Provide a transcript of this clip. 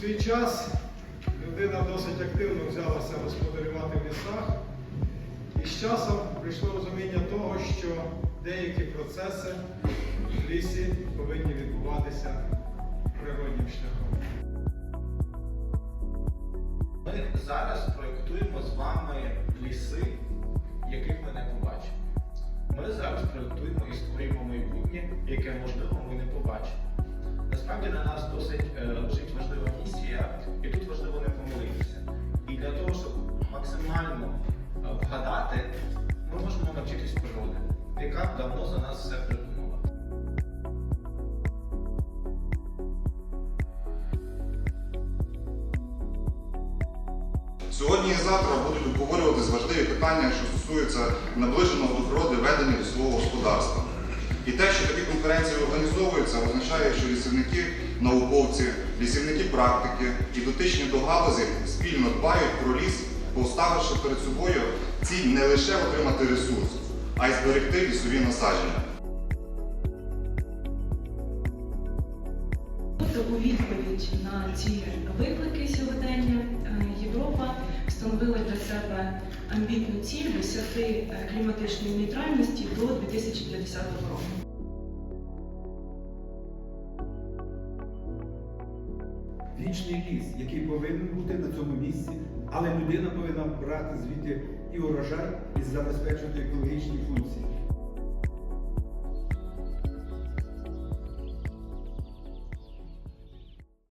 Свій час людина досить активно взялася господарювати в лісах, і з часом прийшло розуміння того, що деякі процеси в лісі повинні відбуватися природнім шляхом. Ми зараз проєктуємо з вами ліси, яких ми не побачимо. Ми зараз проєктуємо і створюємо майбутнє, яке можливо ми не побачимо. Насправді на нас досить е, лежить і тут важливо не помилитися. І для того, щоб максимально е, вгадати, ми можемо навчитись природи, яка давно за нас все придумала. Сьогодні і завтра будуть обговорюватись важливі питання, що стосуються наближеного до природи ведення лісового господарства. І те, що такі конференції організовуються, означає, що лісівники, науковці, лісівники практики і дотичні до галузі спільно дбають про ліс, поставивши перед собою ціль не лише отримати ресурс, а й зберегти лісові насадження. Тобто у відповідь на ці виклики сьогодення е, Європа встановила для себе амбітну ціль досягти е, кліматичної нейтральності до 2050 року. Вічний ліс, який повинен бути на цьому місці, але людина повинна брати звідти і урожай, і забезпечувати екологічні функції.